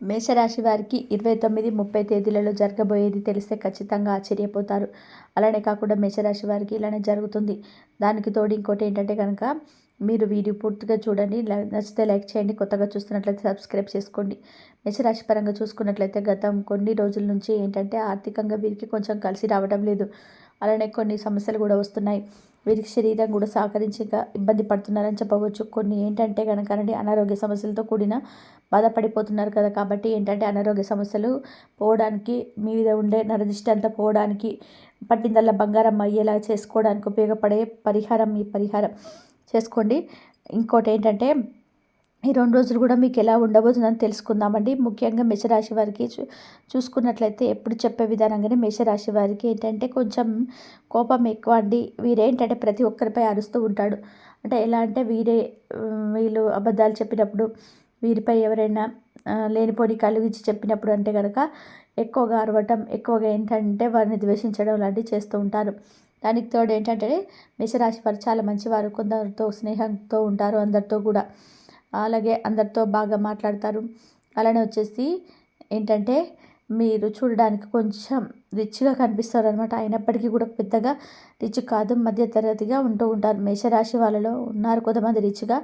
మేషరాశి వారికి ఇరవై తొమ్మిది ముప్పై తేదీలలో జరగబోయేది తెలిస్తే ఖచ్చితంగా ఆశ్చర్యపోతారు. అలానే కాకుండా మేషరాశి వారికి ఇలానే జరుగుతుంది. దానికి తోడు ఇంకోటి ఏంటంటే కనుక మీరు వీడియో పూర్తిగా చూడండి నచ్చితే లైక్ చేయండి కొత్తగా చూస్తున్నట్లయితే సబ్స్క్రైబ్ చేసుకోండి. మేషరాశి పరంగా చూసుకున్నట్లయితే గతం కొన్ని రోజుల నుంచి ఏంటంటే ఆర్థికంగా వీరికి కొంచెం కలిసి రావడం లేదు. అలానే కొన్ని సమస్యలు కూడా వస్తున్నాయి. వీరికి శరీరం కూడా సహకరించక ఇబ్బంది పడుతున్నారని చెప్పవచ్చు. కొన్ని ఏంటంటే కనుక అనారోగ్య సమస్యలతో కూడిన బాధపడిపోతున్నారు కదా కాబట్టి ఏంటంటే అనారోగ్య సమస్యలు పోవడానికి మీ మీద ఉండే నరదిష్టి అంతా పోవడానికి పట్టిందల్లా బంగారం అయ్యేలా చేసుకోవడానికి ఉపయోగపడే పరిహారం ఈ పరిహారం చేసుకోండి. ఇంకోటి ఏంటంటే ఈ రెండు రోజులు కూడా మీకు ఎలా ఉండబోతుందని తెలుసుకుందామండి. ముఖ్యంగా మేషరాశి వారికి చూ చూసుకున్నట్లయితే ఎప్పుడు చెప్పే విధానంగానే మేషరాశి వారికి ఏంటంటే కొంచెం కోపం ఎక్కువ అండి. వీరేంటంటే ప్రతి ఒక్కరిపై అరుస్తూ ఉంటాడు. అంటే ఎలా అంటే వీరే వీళ్ళు అబద్ధాలు చెప్పినప్పుడు వీరిపై ఎవరైనా లేనిపోని కలిగించి చెప్పినప్పుడు అంటే కనుక ఎక్కువగా అరవటం ఎక్కువగా ఏంటంటే వారిని ద్వేషించడం లాంటివి చేస్తూ ఉంటారు. దానికి తోడు ఏంటంటే మేషరాశి వారు చాలా మంచివారు. కొందరితో స్నేహంతో ఉంటారు అందరితో కూడా. అలాగే అందరితో బాగా మాట్లాడతారు. అలానే వచ్చేసి ఏంటంటే మీరు చూడడానికి కొంచెం రిచ్గా కనిపిస్తారు అనమాట అయినప్పటికీ కూడా పెద్దగా రిచ్ కాదు మధ్యతరగతిగా ఉంటూ ఉంటారు. మేషరాశి వాళ్ళలో ఉన్నారు కొంతమంది రిచ్గా.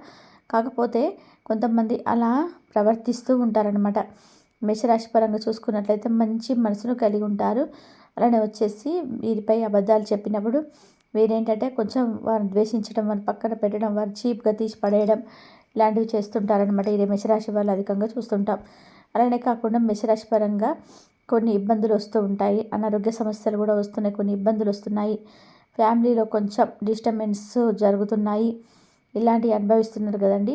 కాకపోతే కొంతమంది అలా ప్రవర్తిస్తూ ఉంటారనమాట మేషరాశి పరంగా చూసుకున్నట్లయితే మంచి మనసును కలిగి ఉంటారు. అలానే వచ్చేసి వీరిపై అబద్ధాలు చెప్పినప్పుడు వీరేంటంటే కొంచెం వారిని ద్వేషించడం వారిని పక్కన పెట్టడం వారిని చీప్గా తీసి పడేయడం ఇలాంటివి చేస్తుంటారనమాట ఇది మేషరాశి వాళ్ళు అధికంగా చూస్తుంటాం. అలానే కాకుండా మేషరాశి పరంగా కొన్ని ఇబ్బందులు వస్తూ ఉంటాయి. అనారోగ్య సమస్యలు కూడా వస్తున్నాయి. కొన్ని ఇబ్బందులు వస్తున్నాయి. ఫ్యామిలీలో కొంచెం డిస్టర్బెన్స్ జరుగుతున్నాయి. ఇలాంటివి అనుభవిస్తున్నారు కదండి.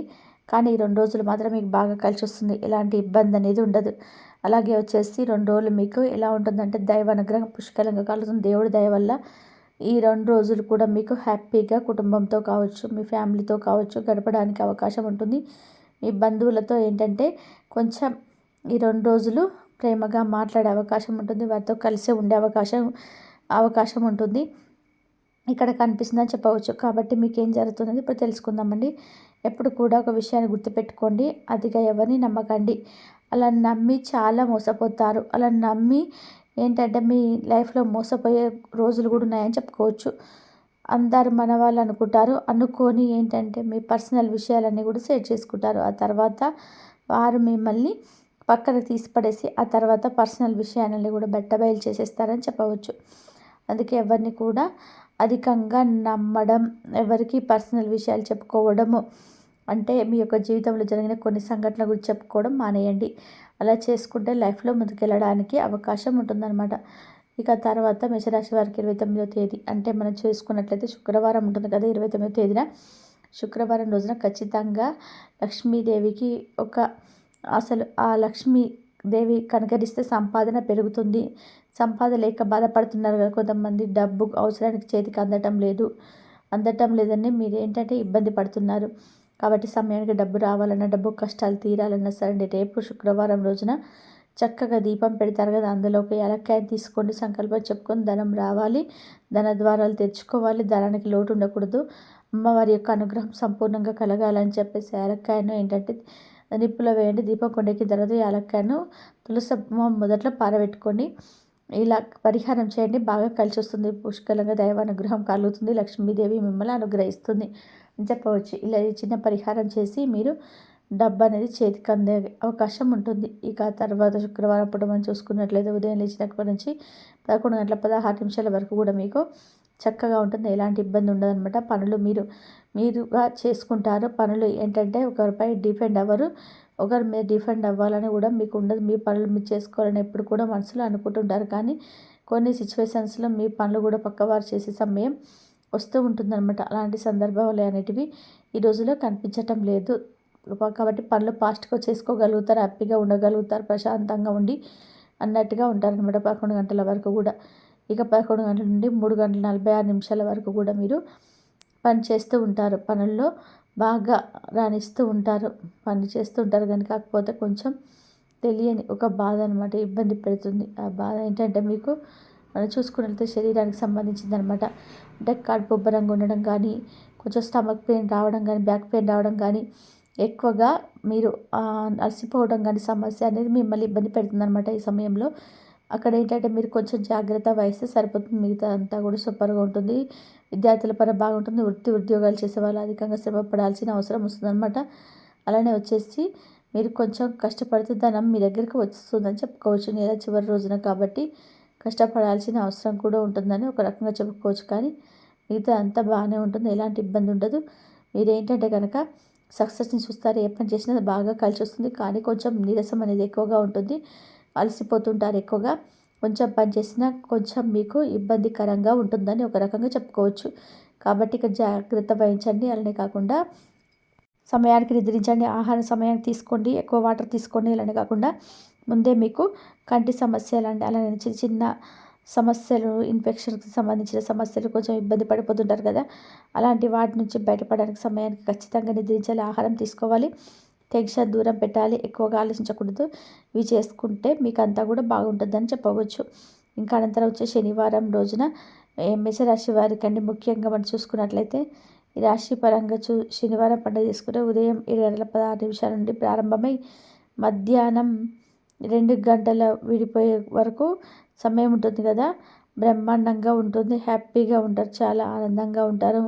కానీ ఈ రెండు రోజులు మాత్రం మీకు బాగా కలిసి వస్తుంది. ఎలాంటి ఇబ్బంది అనేది ఉండదు. అలాగే వచ్చేసి రెండు రోజులు మీకు ఎలా ఉంటుందంటే దైవ అనుగ్రహం పుష్కలంగా కలుగుతుంది. దేవుడి దయ వల్ల ఈ రెండు రోజులు కూడా మీకు హ్యాపీగా కుటుంబంతో కావచ్చు మీ ఫ్యామిలీతో కావచ్చు గడపడానికి అవకాశం ఉంటుంది. మీ బంధువులతో ఏంటంటే కొంచెం ఈ రెండు రోజులు ప్రేమగా మాట్లాడే అవకాశం ఉంటుంది వారితో కలిసి ఉండే అవకాశం అవకాశం ఉంటుంది. ఇక్కడ కనిపిస్తుందని చెప్పవచ్చు. కాబట్టి మీకు ఏం జరుగుతున్నది ఇప్పుడు తెలుసుకుందామండి. ఎప్పుడు కూడా ఒక విషయాన్ని గుర్తుపెట్టుకోండి. అదిగా ఎవరిని నమ్మకండి. అలా నమ్మి చాలా మోసపోతారు. అలా నమ్మి ఏంటంటే మీ లైఫ్లో మోసపోయే రోజులు కూడా ఉన్నాయని చెప్పుకోవచ్చు. అందరు మన వాళ్ళు అనుకుంటారు. అనుకొని ఏంటంటే మీ పర్సనల్ విషయాలన్నీ కూడా షేర్ చేసుకుంటారు. ఆ తర్వాత వారు మిమ్మల్ని పక్కన తీసి పడేసి ఆ తర్వాత పర్సనల్ విషయాలని కూడా బయలు చేసేస్తారని చెప్పవచ్చు. అందుకే ఎవరిని కూడా అధికంగా నమ్మడం ఎవరికి పర్సనల్ విషయాలు చెప్పుకోవడము అంటే మీ యొక్క జీవితంలో జరిగిన కొన్ని సంఘటనల గురించి చెప్పుకోవడం మానేయండి. అలా చేసుకుంటే లైఫ్లో ముందుకెళ్ళడానికి అవకాశం ఉంటుందన్నమాట. ఇక తర్వాత మేషరాశి వారికి ఇరవై తొమ్మిదో తేదీ అంటే మనం చూసుకున్నట్లయితే శుక్రవారం ఉంటుంది కదా ఇరవై తొమ్మిదో తేదీన. శుక్రవారం రోజున ఖచ్చితంగా లక్ష్మీదేవికి ఒక అసలు ఆ లక్ష్మీదేవి కనకరిస్తే సంపాదన పెరుగుతుంది. సంపాదన లేక బాధపడుతున్నారు కదా కొంతమంది. డబ్బు అవసరానికి చేతికి అందటం లేదు. అందటం లేదని మీరు ఏంటంటే ఇబ్బంది పడుతున్నారు. కాబట్టి సమయానికి డబ్బు రావాలన్నా డబ్బు కష్టాలు తీరాలన్నా సరే రేపు శుక్రవారం రోజున చక్కగా దీపం పెడతారు కదా అందులో ఒక ఏలక్కాయ తీసుకోండి సంకల్పం చెప్పుకొని ధనం రావాలి ధన ద్వారాలు తెచ్చుకోవాలి ధనానికి లోటు ఉండకూడదు. అమ్మవారి యొక్క అనుగ్రహం సంపూర్ణంగా కలగాలని చెప్పేసి ఏలక్కాయను ఏంటంటే నిప్పులో వేయండి దీపం కొండకి తర్వాత ఏలక్కాయను తులసి మొదట్లో పారబెట్టుకోండి. ఇలా పరిహారం చేయండి బాగా కలిసి వస్తుంది పుష్కలంగా దైవానుగ్రహం కలుగుతుంది లక్ష్మీదేవి మిమ్మల్ని అనుగ్రహిస్తుంది. చెప్పవచ్చు ఇలా చిన్న పరిహారం చేసి మీరు డబ్బు అనేది చేతికి అందే అవకాశం ఉంటుంది. ఇక తర్వాత శుక్రవారం పూట మనం చూసుకున్నట్లయితే ఉదయం లేచినప్పటి నుంచి పదకొండు గంటల పదహారు నిమిషాల వరకు కూడా మీకు చక్కగా ఉంటుంది. ఎలాంటి ఇబ్బంది ఉండదన్నమాట. పనులు మీరు మీరుగా చేసుకుంటారు. పనులు ఏంటంటే ఒకరిపై డిపెండ్ అవ్వరు. ఒకరి మీద డిపెండ్ అవ్వాలని కూడా మీకు ఉండదు. మీ పనులు మీరు చేసుకోవాలని ఎప్పుడు కూడా మనసులో అనుకుంటుంటారు. కానీ కొన్ని సిచ్యువేషన్స్లో మీ పనులు కూడా పక్కవారు చేసే సమయం వస్తూ ఉంటుందన్నమాట. అలాంటి సందర్భాలు అనేటివి ఈ రోజులో కనిపించటం లేదు. కాబట్టి పనులు ఫాస్ట్గా చేసుకోగలుగుతారు హ్యాపీగా ఉండగలుగుతారు ప్రశాంతంగా ఉండి అన్నట్టుగా ఉంటారనమాట పదకొండు గంటల వరకు కూడా. ఇక పదకొండు గంటల నుండి మూడు గంటల నలభై ఆరు నిమిషాల వరకు కూడా మీరు పని చేస్తూ ఉంటారు. పనుల్లో బాగా రాణిస్తూ ఉంటారు. పని చేస్తూ ఉంటారు కానీ కాకపోతే కొంచెం తెలియని ఒక బాధ అనమాట ఇబ్బంది పెడుతుంది. ఆ బాధ ఏంటంటే మీకు మనం చూసుకున్నట్లయితే శరీరానికి సంబంధించింది అనమాట అంటే కడుపు ఉబ్బరంగా ఉండడం కానీ కొంచెం స్టమక్ పెయిన్ రావడం కానీ బ్యాక్ పెయిన్ రావడం కానీ ఎక్కువగా మీరు అలసిపోవడం కానీ సమస్య అనేది మిమ్మల్ని ఇబ్బంది పెడుతుందనమాట ఈ సమయంలో. అక్కడ ఏంటంటే మీరు కొంచెం జాగ్రత్త వహిస్తే సరిపోతుంది. మిగతా అంతా కూడా సూపర్గా ఉంటుంది. విద్యార్థుల పర బాగుంటుంది. వృత్తి ఉద్యోగాలు చేసే వాళ్ళు అధికంగా శ్రమ పడాల్సిన అవసరం వస్తుందన్నమాట. అలానే వచ్చేసి మీరు కొంచెం కష్టపడితే ధనం మీ దగ్గరికి వస్తుందని చెప్పుకోవచ్చు. నెల చివరి రోజున కాబట్టి కష్టపడాల్సిన అవసరం కూడా ఉంటుందని ఒక రకంగా చెప్పుకోవచ్చు. కానీ మిగతా అంతా బాగానే ఉంటుంది. ఎలాంటి ఇబ్బంది ఉండదు. మీరేంటంటే కనుక సక్సెస్ని చూస్తారు. ఏ పని చేసినా బాగా కలిసి వస్తుంది. కానీ కొంచెం నీరసం అనేది ఎక్కువగా ఉంటుంది. అలసిపోతుంటారు ఎక్కువగా. కొంచెం పని చేసినా కొంచెం మీకు ఇబ్బందికరంగా ఉంటుందని ఒక రకంగా చెప్పుకోవచ్చు. కాబట్టి ఇక జాగ్రత్త వహించండి. అలానే కాకుండా సమయానికి నిద్రించండి. ఆహార సమయానికి తీసుకోండి. ఎక్కువ వాటర్ తీసుకోండి. ఇలానే కాకుండా ముందే మీకు కంటి సమస్యలు అండి అలానే చిన్న చిన్న సమస్యలు ఇన్ఫెక్షన్కి సంబంధించిన సమస్యలు కొంచెం ఇబ్బంది పడిపోతుంటారు కదా. అలాంటి వాటి నుంచి బయటపడడానికి సమయానికి ఖచ్చితంగా నిద్రించాలి ఆహారం తీసుకోవాలి టెన్షన్ దూరం పెట్టాలి ఎక్కువగా ఆలోచించకూడదు. ఇవి చేసుకుంటే మీకు అంతా కూడా బాగుంటుందని చెప్పవచ్చు. ఇంకా అనంతరం వచ్చే శనివారం రోజున మేషరాశి వారికి అండి ముఖ్యంగా మనం చూసుకున్నట్లయితే ఈ రాశి పరంగా చూ శనివారం పండుగ చేసుకుంటే ఉదయం ఏడు గంటల పదహారు నిమిషాల నుండి ప్రారంభమై మధ్యాహ్నం రెండు గంటల విడిపోయే వరకు సమయం ఉంటుంది కదా. బ్రహ్మాండంగా ఉంటుంది. హ్యాపీగా ఉంటారు. చాలా ఆనందంగా ఉంటారు.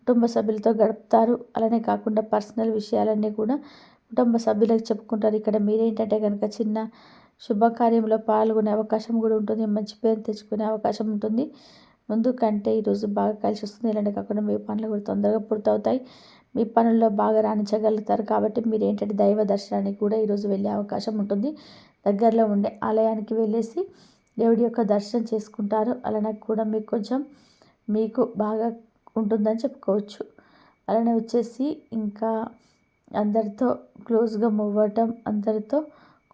కుటుంబ సభ్యులతో గడుపుతారు. అలానే కాకుండా పర్సనల్ విషయాలన్నీ కూడా కుటుంబ సభ్యులకు చెప్పుకుంటారు. ఇక్కడ మీరేంటంటే కనుక చిన్న శుభకార్యంలో పాల్గొనే అవకాశం కూడా ఉంటుంది. మంచి పేరు తెచ్చుకునే అవకాశం ఉంటుంది. ముందు కంటే ఈరోజు బాగా కలిసి వస్తుంది. ఇలాంటి కాకుండా మీ పనులు కూడా తొందరగా పూర్తవుతాయి. మీ పనుల్లో బాగా రాణించగలుగుతారు. కాబట్టి మీరు ఏంటంటే దైవ దర్శనానికి కూడా ఈరోజు వెళ్ళే అవకాశం ఉంటుంది. దగ్గరలో ఉండే ఆలయానికి వెళ్ళేసి దేవుడి యొక్క దర్శనం చేసుకుంటారు. అలానే కూడా మీకు కొంచెం మీకు బాగా ఉంటుందని చెప్పుకోవచ్చు. అలానే వచ్చేసి ఇంకా అందరితో క్లోజ్గా మూవ్ అవ్వటం అందరితో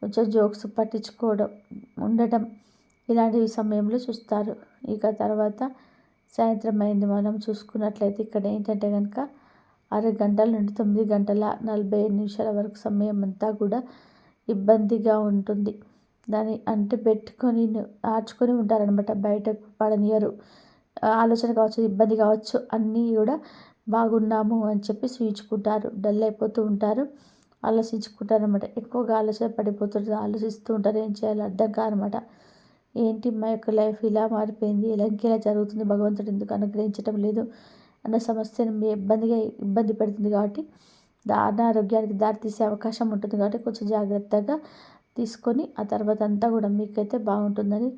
కొంచెం జోక్స్ పట్టించుకోవడం ఉండటం ఇలాంటి సమయంలో చూస్తారు. ఇక తర్వాత సాయంత్రం అయింది మనం చూసుకున్నట్లయితే ఇక్కడ ఏంటంటే కనుక ఆరు గంటల నుండి తొమ్మిది గంటల నలభై ఐదు నిమిషాల వరకు సమయం అంతా కూడా ఇబ్బందిగా ఉంటుంది. దాన్ని అంటే పెట్టుకొని ఆర్చుకొని ఉంటారనమాట బయటకు పడనియరు. ఆలోచన కావచ్చు ఇబ్బంది కావచ్చు అన్నీ కూడా బాగున్నాము అని చెప్పి సూచించుకుంటారు. డల్ అయిపోతూ ఉంటారు. ఆలోచించుకుంటారు అనమాట ఎక్కువగా ఆలోచన పడిపోతుంటారు ఆలోచిస్తూ ఉంటారు. ఏం చేయాలో అర్థం కాదనమాట ఏంటి మా యొక్క లైఫ్ ఇలా మారిపోయింది? ఇలా ఇంకెలా జరుగుతుంది? భగవంతుడు ఎందుకు అనుగ్రహించడం లేదు? అన్న సమస్యను మీ ఇబ్బందిగా ఇబ్బంది పెడుతుంది కాబట్టి అనారోగ్యానికి దారితీసే అవకాశం ఉంటుంది కాబట్టి కొంచెం జాగ్రత్తగా తీసుకొని ఆ తర్వాత అంతా కూడా మీకైతే బాగుంటుందని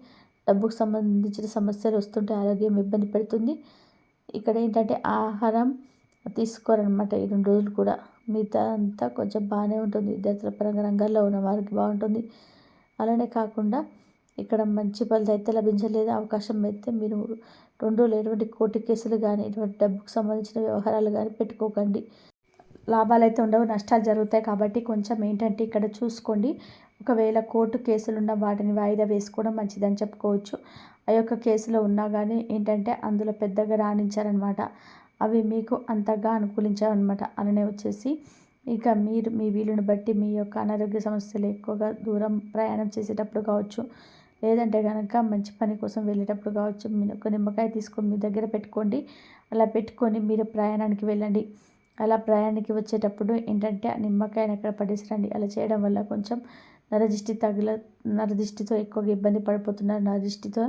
డబ్బుకు సంబంధించిన సమస్యలు వస్తుంటే ఆరోగ్యం ఇబ్బంది పెడుతుంది. ఇక్కడ ఏంటంటే ఆహారం తీసుకోరనమాట ఈ రెండు రోజులు కూడా. మిగతా అంతా కొంచెం బాగానే ఉంటుంది. విద్యార్థుల పరంగా రంగాల్లో ఉన్న వారికి బాగుంటుంది. అలానే కాకుండా ఇక్కడ మంచి ఫలితం అయితే లభించలేదు. అవకాశం అయితే మీరు రెండు రోజులు ఎటువంటి కోర్టు కేసులు కానీ ఎటువంటి డబ్బుకు సంబంధించిన వ్యవహారాలు కానీ పెట్టుకోకండి. లాభాలు అయితే ఉండవు నష్టాలు జరుగుతాయి కాబట్టి కొంచెం ఏంటంటే ఇక్కడ చూసుకోండి. ఒకవేళ కోర్టు కేసులు ఉన్న వాటిని వాయిదా వేసుకోవడం మంచిదని చెప్పుకోవచ్చు. ఆ యొక్క కేసులో ఉన్నా కానీ ఏంటంటే అందులో పెద్దగా రాణించారనమాట. అవి మీకు అంతగా అనుకూలించావన్నమాట అలానే వచ్చేసి ఇక మీరు మీ వీలుని బట్టి మీ యొక్క అనారోగ్య సమస్యలు ఎక్కువగా దూరం ప్రయాణం చేసేటప్పుడు కావచ్చు లేదంటే కనుక మంచి పని కోసం వెళ్ళేటప్పుడు కావచ్చు మీరు ఒక నిమ్మకాయ తీసుకొని మీ దగ్గర పెట్టుకోండి. అలా పెట్టుకొని మీరు ప్రయాణానికి వెళ్ళండి. అలా ప్రయాణానికి వచ్చేటప్పుడు ఏంటంటే ఆ నిమ్మకాయని అక్కడ పడేసిరండి. అలా చేయడం వల్ల కొంచెం నరదిష్టి తగిల నరదిష్టితో ఎక్కువగా ఇబ్బంది పడిపోతున్నారు. నరదిష్టితో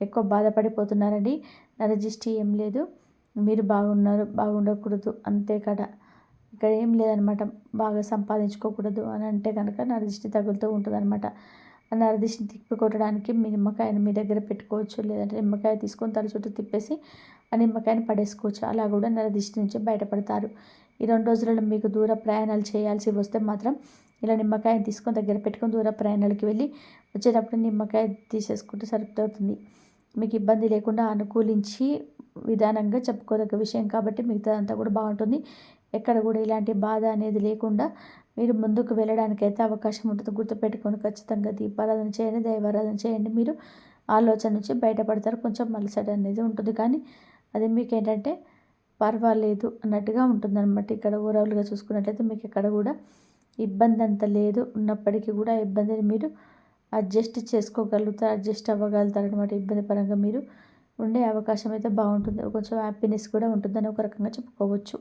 ఎక్కువ బాధపడిపోతున్నారండి. నరదిష్టి ఏం లేదు. మీరు బాగున్నారు బాగుండకూడదు. అంతే కదా. ఇక్కడ ఏం లేదనమాట. బాగా సంపాదించుకోకూడదు అని అంటే కనుక నరదిష్టి తగులుతూ ఉంటుందన్నమాట నరదిష్టిని తిప్పి కొట్టడానికి మీ నిమ్మకాయని మీ దగ్గర పెట్టుకోవచ్చు లేదంటే నిమ్మకాయ తీసుకొని తల చుట్టూ తిప్పేసి ఆ నిమ్మకాయని పడేసుకోవచ్చు. అలా కూడా నరదిష్టి నుంచి బయటపడతారు. ఈ రెండు రోజులలో మీకు దూర ప్రయాణాలు చేయాల్సి వస్తే మాత్రం ఇలా నిమ్మకాయని తీసుకొని దగ్గర పెట్టుకొని దూర ప్రయాణాలకి వెళ్ళి వచ్చేటప్పుడు నిమ్మకాయ తీసేసుకుంటే సరిపోతుంది. మీకు ఇబ్బంది లేకుండా అనుకూలించి విధానంగా చెప్పుకోదగ్గ విషయం కాబట్టి మిగతాదంతా కూడా బాగుంటుంది. ఎక్కడ కూడా ఇలాంటి బాధ అనేది లేకుండా మీరు ముందుకు వెళ్ళడానికి అయితే అవకాశం ఉంటుంది. గుర్తుపెట్టుకొని ఖచ్చితంగా దీపారాధన చేయండి దైవారాధన చేయండి. మీరు ఆలోచన నుంచి బయటపడతారు. కొంచెం మలసట అనేది ఉంటుంది. కానీ అది మీకు ఏంటంటే పర్వాలేదు అన్నట్టుగా ఉంటుందన్నమాట. ఇక్కడ ఓవరాల్గా చూసుకున్నట్లయితే మీకు ఎక్కడ కూడా ఇబ్బంది అంత లేదు. ఉన్నప్పటికీ కూడా ఇబ్బందిని మీరు అడ్జస్ట్ చేసుకోగలుగుతారు అడ్జస్ట్ అవ్వగలుగుతారు అనమాట ఇబ్బంది పరంగా మీరు ఉండే అవకాశం అయితే బాగుంటుంది. కొంచెం హ్యాపీనెస్ కూడా ఉంటుందని ఒక రకంగా చెప్పుకోవచ్చు.